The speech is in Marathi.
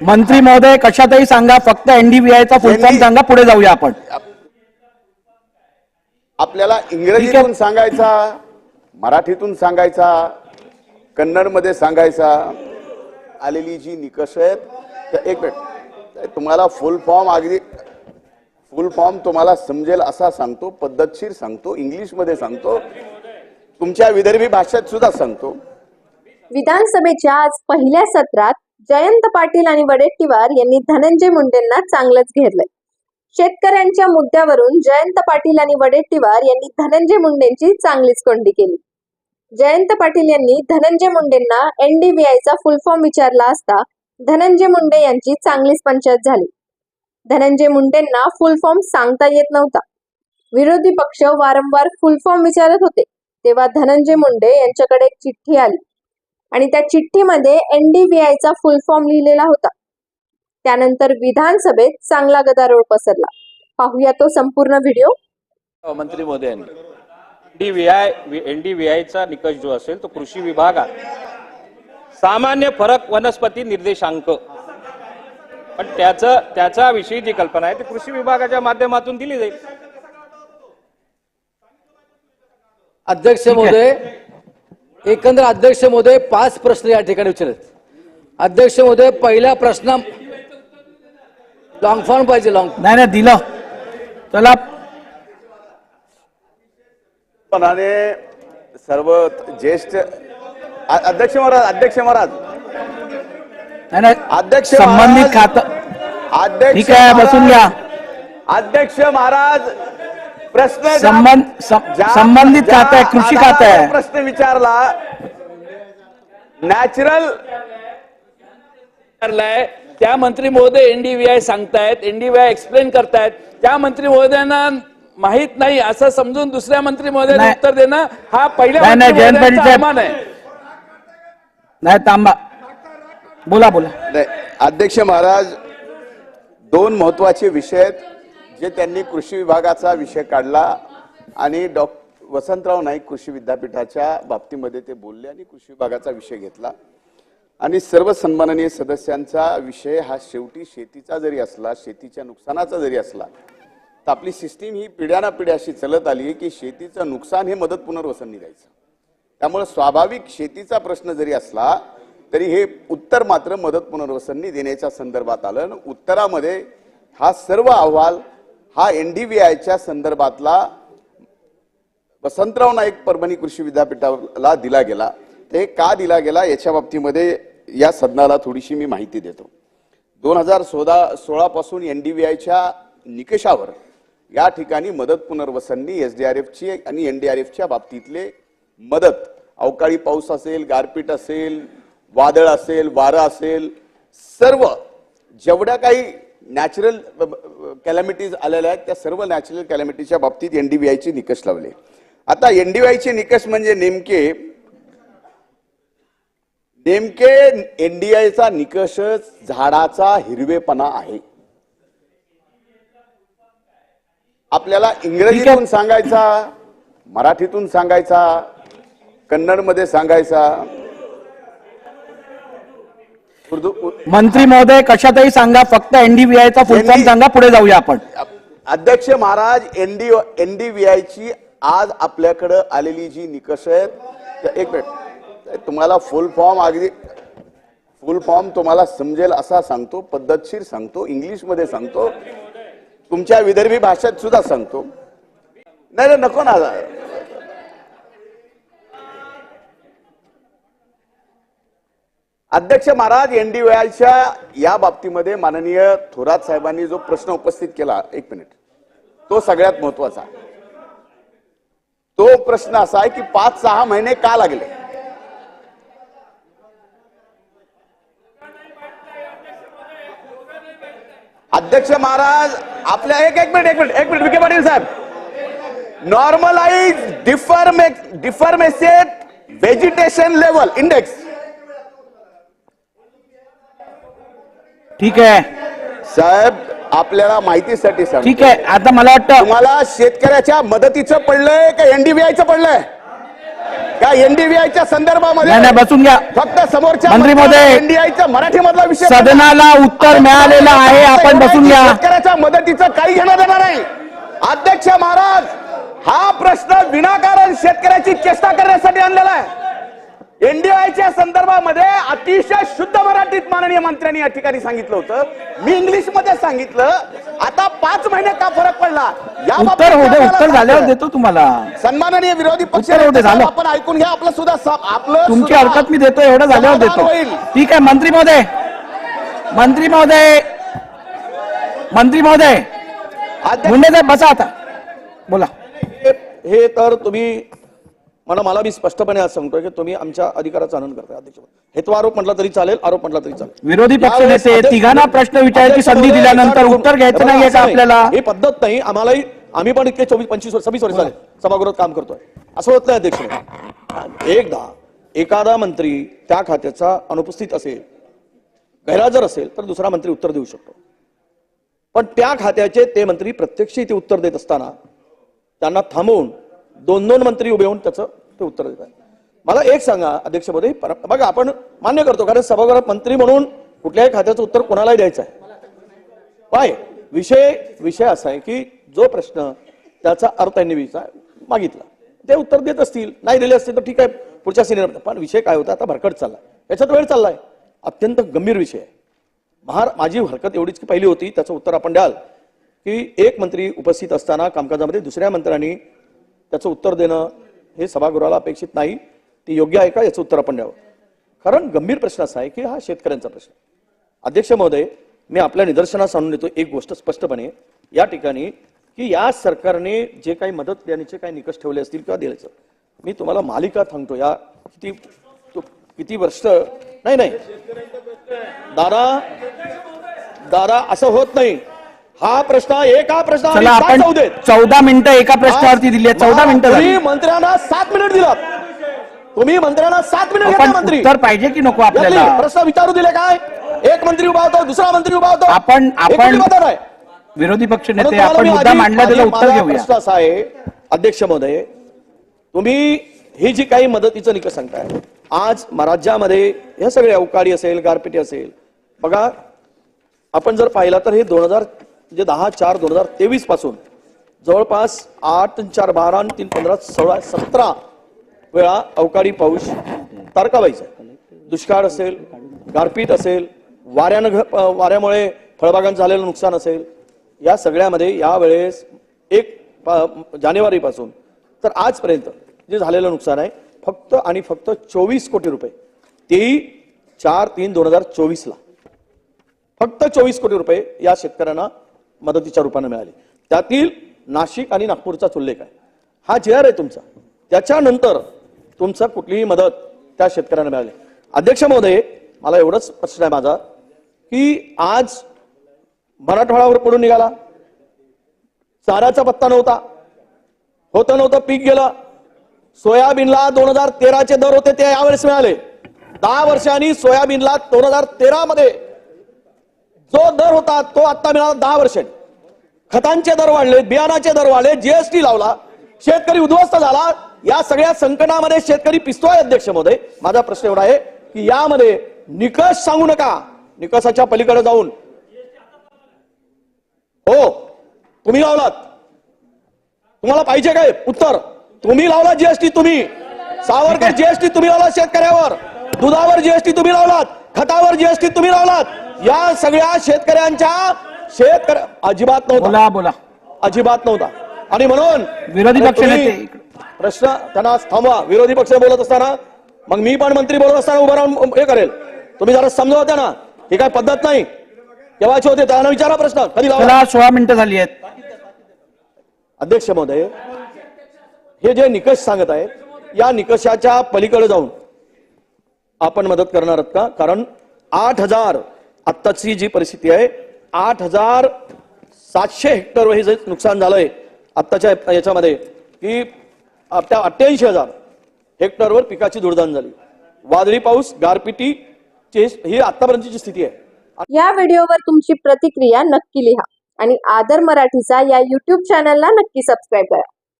मंत्री महोदय कशातही सांगा फक्त एनडीबीआयचा फुल फॉर्म सांगा पुढे जाऊया आपण. आपल्याला इंग्रजीतून. सांगायचा मराठीतून सांगायचा कन्नडमध्ये सांगायचा. आलेली जी निकष आहेत एक मिनिट. तुम्हाला फुल फॉर्म अगदी फुल फॉर्म तुम्हाला समजेल असा सांगतो पद्धतशीर सांगतो इंग्लिशमध्ये सांगतो. तुमच्या विदर्भी भाषेत सुद्धा सांगतो. विधानसभेच्या आज पहिल्या सत्रात जयंत पाटील आणि वडेट्टीवार यांनी धनंजय मुंडेंना चांगलंच घेरलंय शेतकऱ्यांच्या मुद्द्यावरून जयंत पाटील आणि वडेट्टीवार यांनी धनंजय मुंडेंची चांगलीच कोंडी केली. जयंत पाटील यांनी धनंजय मुंडेंना एनडीबीआयचा फुल फॉर्म विचारला असता धनंजय मुंडे यांची चांगलीच पंचायत झाली. धनंजय मुंडेंना फुल फॉर्म सांगता येत नव्हता. विरोधी पक्ष वारंवार फुल फॉर्म विचारत होते. तेव्हा धनंजय मुंडे यांच्याकडे एक चिठ्ठी आली. आणि त्या चिठ्ठीमध्ये एनडीबीआयचा फुल फॉर्म लिहिलेला होता. त्यानंतर विधानसभेत चांगला गदारोळ पसरला. पाहूया तो संपूर्ण व्हिडिओ मंत्री महोदयांनी D V I N D V आयचा निकष जो असेल तो कृषी विभागात. सामान्य फरक वनस्पती निर्देशांक. पण त्याचं त्याच्याविषयी जी कल्पना आहे ती कृषी विभागाच्या माध्यमातून दिली जाईल. अध्यक्ष महोदय एकंदर अध्यक्ष महोदय पाच प्रश्न या ठिकाणी विचारत अध्यक्ष महोदय पहिला प्रश्न लॉंग फॉर्म पाहिजे लॉंग नाही नाही दिलं. चला. पणाने सर्व ज्येष्ठ अ- अध्यक्ष महाराज अध्यक्ष महाराज. नाही नाही अध्यक्ष संबंधित महाराज- खातं अध्यक्ष ठीक आहे बसून घ्या. महाराज- अध्यक्ष महाराज प्रश्न संबंध संबंधित खातं आहे कृषी खातं आहे. प्रश्न विचारला नॅचरल विचारलाय. त्या मंत्री महोदय एनडीव्हीआय सांगतायत एनडीव्हीआय एक्सप्लेन करतायत. त्या मंत्री महोदयांना माहीत नाही असं समजून दुसऱ्या मंत्री महोदयांना नाही. उत्तर देणं हा पहिल्या नाही, नाही, मंत्री जयंत पाटील महोदयांचा साहेब. अवमान आहे. नाही थांबा. बोला बोला. नाही, अध्यक्ष महाराज दोन महत्त्वाचे विषय आहेत. जे त्यांनी कृषी विभागाचा विषय काढला आणि डॉ वसंतराव नाईक कृषी विद्यापीठाच्या बाबतीमध्ये ते बोलले आणि कृषी विभागाचा विषय घेतला. आणि सर्व सन्माननीय सदस्यांचा विषय हा शेवटी शेतीचा जरी असला शेतीच्या नुकसानाचा जरी असला तर आपली सिस्टीम ही पिढ्यानापिढ्या अशी चलत आली आहे की शेतीचं नुकसान हे मदत पुनर्वसन द्यायचं त्यामुळे स्वाभाविक शेतीचा प्रश्न जरी असला तरी हे उत्तर मात्र मदत पुनर्वसननी देण्याच्या संदर्भात आलं. आणि उत्तरामध्ये हा सर्व अहवाल हा एनडीबीआयच्या संदर्भातला वसंतराव नाईक परभणी कृषी विद्यापीठाला दिला गेला. ते का दिला गेला याच्या बाबतीमध्ये या सदनाला थोडीशी मी माहिती देतो. दोन हजार सोळा डी व्ही आयच्या निकषावर या ठिकाणी मदत पुनर्वसननी एफची आणि एन डी आर एफच्या बाबतीतले मदत अवकाळी पाऊस असेल गारपीट असेल वादळ असेल वारं असेल सर्व जेवढ्या काही नॅचरल कॅलॅमिटीज आलेल्या आहेत. त्या सर्व नॅचरल कॅलॅमिटीच्या बाबतीत एनडीबीआयचे निकष लावले. आता एनडीबीआयचे निकष म्हणजे नेमके नेमके एनडीआयचा निकषच झाडाचा हिरवेपणा आहे. आपल्याला इंग्रजीतून सांगायचा मराठीतून सांगायचा कन्नडमध्ये सांगायचा मंत्री महोदय कशातही सांगा फक्त एनडीबीआयचा फुल फॉर्म सांगा पुढे जाऊया आपण. अध्यक्ष महाराज एनडी एनडीव्हीआयची आज आपल्याकडं आलेली जी निकष आहेत एक मिनिट तुम्हाला फुल फॉर्म अगदी फुल फॉर्म तुम्हाला समजेल असा सांगतो पद्धतशीर सांगतो इंग्लिशमध्ये सांगतो. तुमच्या विदर्भी भाषेत सुद्धा सांगतो. नाही नाही, नको ना. अध्यक्ष महाराज एनडीव्हीआयच्या या बाबतीमध्ये माननीय थोरात साहेबांनी जो प्रश्न उपस्थित केला एक मिनिट. तो सगळ्यात महत्त्वाचा तो प्रश्न असा आहे की पाच सहा महिने का लागले? अध्यक्ष महाराज आपल्या एक एक मिनिट एक मिनिट एक मिनिट विखे पाटील साहेब. Normalise differ difference vegetation level index ठीक आहे. साहेब आपल्याला माहितीसाठी सांग ठीक आहे. आता मला वाटतं तुम्हाला शेतकऱ्याच्या मदतीचं पडलंय का एनडीबीआयचं पडलंय? का एनडीव्हीआयच्या संदर्भामध्ये नाही नाही बसून घ्या. फक्त समोरच्या मंत्री महोदय, एनडीआयचा मराठी मधला विषय सदनाला उत्तर मिळालेलं आहे. आपण बसून घ्या. शेतकऱ्याच्या मदतीचं काही घेणं देणार नाही. अध्यक्ष महाराज हा प्रश्न विनाकारण शेतकऱ्याची चेष्टा करण्यासाठी आणलेला आहे. एनडीआयच्या संदर्भामध्ये अतिशय शुद्ध मराठीत माननीय मंत्र्यांनी या ठिकाणी सांगितलं होतं. मी इंग्लिशमध्ये सांगितलं. आता पाच महिने का फरक पडला? उत्तर उत्तर झाल्यावर देतो तुम्हाला. सन्माननीय विरोधी पक्ष. आपण ऐकून घ्या आपलं सुद्धा आपलं तुमची हरकत मी देतो एवढं झाल्यावर देतो. ठीक आहे मंत्री महोदय. मंत्री महोदय. मंत्री महोदय. मुंडे साहेब बसा आता. बोला. हे तर तुम्ही मला मला मी स्पष्टपणे आज सांगतोय की तुम्ही आमच्या अधिकाराचा आनंद करताय अध्यक्ष हेतू आरोप म्हटला तरी चालेल आरोप म्हटला तरी चालेल. विरोधी पक्ष नेते तिघांना प्रश्न विचारायची संधी दिल्यानंतर उत्तर घ्यायचं असं नाहीये का नाही. आपल्याला. ही पद्धत नाही आम्हालाही आम्ही पण इतके चोवीस पंचवीस वर्ष सव्वीस वर्ष झाले. सभागृहात काम करतोय. असं होत नाही अध्यक्ष. एकदा एखादा मंत्री त्या खात्याचा अनुपस्थित असेल गैरहजर असेल तर दुसरा मंत्री उत्तर देऊ शकतो. पण त्या खात्याचे ते मंत्री प्रत्यक्ष ते उत्तर देत असताना त्यांना थांबवून दोन दोन मंत्री उभे होऊन त्याचं ते उत्तर देत आहे. मला एक सांगा अध्यक्ष पर- बघा आपण मान्य करतो कारण सभागृहात मंत्री म्हणून कुठल्याही खात्याचं उत्तर कोणालाही द्यायचं आहे. काय विषय विषय असा आहे की जो प्रश्न त्याचा अर्थ त्यांनी विचार मागितला. ते उत्तर देत असतील नाही दिले असतील तर ठीक आहे पुढच्या सिनेमा पण विषय काय होता? आता भरकट चालला याच्यात वेळ चाललाय. अत्यंत गंभीर विषय आहे. महार माझी हरकत एवढीच की पहिली होती त्याचं उत्तर आपण द्याल. की एक मंत्री उपस्थित असताना कामकाजामध्ये दुसऱ्या मंत्र्यांनी त्याचं उत्तर देणं हे सभागृहाला अपेक्षित नाही. ते योग्य आहे का? याचं उत्तर आपण द्यावं. कारण गंभीर प्रश्न असा आहे की हा शेतकऱ्यांचा प्रश्न अध्यक्ष महोदय मी आपल्या निदर्शनास आणून देतो एक गोष्ट स्पष्टपणे. या ठिकाणी की या सरकारने जे काही मदत देण्याचे काही निकष ठेवले असतील किंवा द्यायचं मी तुम्हाला मालिका सांगतो. या किती किती वर्ष? नाही नाही. दादा दादा असं होत नाही. हा प्रश्न एका प्रश्न चला आपण चौदा मिनिटं एका प्रश्नावरती दिली चौदा मिनिटं मंत्र्यांना सात मिनिट दिलात. तुम्ही मंत्र्यांना सात मिनिट घेतले मंत्री. उत्तर पाहिजे की नको. आपल्याला? प्रश्न विचारू दिले काय? एक मंत्री उभा होतो दुसरा मंत्री उभा होतो. आपण आपण विरोधी पक्ष नेते आपण मुद्दा मांडला आधी उत्तर घेऊया. प्रश्न असा आहे अध्यक्ष महोदय तुम्ही ही जी काही मदतीचं निकष सांगताय आज राज्यामध्ये हे सगळे अवकाळी असेल गारपिटी असेल बघा आपण जर पाहिला तर हे दोन हजार म्हणजे दहा चार दोन हजार तेवीसपासून. जवळपास आठ चार बारा आणि तीन पंधरा सोळा सतरा वेळा अवकाळी पाऊस तारकाबाईचा दुष्काळ असेल गारपीट असेल वाऱ्यानं घ- वाऱ्यामुळे फळबागांचं झालेलं नुकसान असेल या सगळ्यामध्ये यावेळेस एक जानेवारीपासून तर आजपर्यंत जे झालेलं नुकसान आहे फक्त आणि फक्त चोवीस कोटी रुपये. तेही चार तीन दोन हजार चोवीसला. फक्त चोवीस कोटी रुपये या शेतकऱ्यांना मदतीच्या रूपाने मिळाले. त्यातील नाशिक आणि नागपूरचाच उल्लेख आहे. हा जे आर आहे तुमचा. त्याच्यानंतर तुमचा कुठलीही मदत त्या शेतकऱ्यांना मिळाली. अध्यक्ष महोदय मला एवढंच प्रश्न आहे माझा की आज मराठवाड्यावर पडून निघाला. चाराचा पत्ता नव्हता. होतं नव्हतं पीक गेलं. सोयाबीनला दोन हजार तेराचे दर होते ते यावेळेस मिळाले. दहा वर्षांनी सोयाबीनला दोन हजार तेरा मध्ये जो दर होता तो आता मिळाला दहा वर्ष. खतांचे दर वाढले बियाणाचे दर वाढले जीएसटी लावला शेतकरी उद्ध्वस्त झाला. या सगळ्या संकटामध्ये शेतकरी पिसतोय अध्यक्ष महोदय. माझा प्रश्न एवढा आहे की यामध्ये निकष सांगू नका. निकषाच्या पलीकडे जाऊन. हो तुम्ही लावलात. तुम्हाला पाहिजे काय? उत्तर. तुम्ही लावला जीएसटी तुम्ही. सावरकर जीएसटी तुम्ही लावला शेतकऱ्यावर. दुधावर जीएसटी तुम्ही लावलात. खतावर जीएसटी तुम्ही लावलात. या सगळ्या शेतकऱ्यांच्या शेतकऱ्या अजिबात नव्हता. बोला बोला. अजिबात नव्हता. आणि म्हणून विरोधी पक्ष तुम्ही नेते इकडे. प्रश्न त्यांना थांबवा. विरोधी पक्ष बोलत असताना मग मी पण मंत्री बोलत असताना उभं राहून हे करेल. तुम्ही जरा समजावा त्यांना ही काय पद्धत नाही. केव्हाचे होते? त्यांना विचारा प्रश्न. कधी लावला? सोळा मिनिटं झाली आहेत. अध्यक्ष महोदय हे जे निकष सांगत आहेत या निकषाच्या पलीकडे जाऊन आपण मदत करणार आहात का? कारण आठ हजार. आत्ताची जी परिस्थिती आहे आठ हजार सातशे हेक्टरवर हे जे नुकसान झालंय आत्ताच्या याच्यामध्ये की त्या अठ्ठ्याऐंशी हजार हेक्टरवर पिकाची दुर्दान झाली. वादळी पाऊस गारपिटी ही आतापर्यंतची स्थिती आहे. या व्हिडिओवर तुमची प्रतिक्रिया नक्की लिहा आणि आदर मराठीचा या युट्यूब चॅनलला नक्की सबस्क्राईब करा.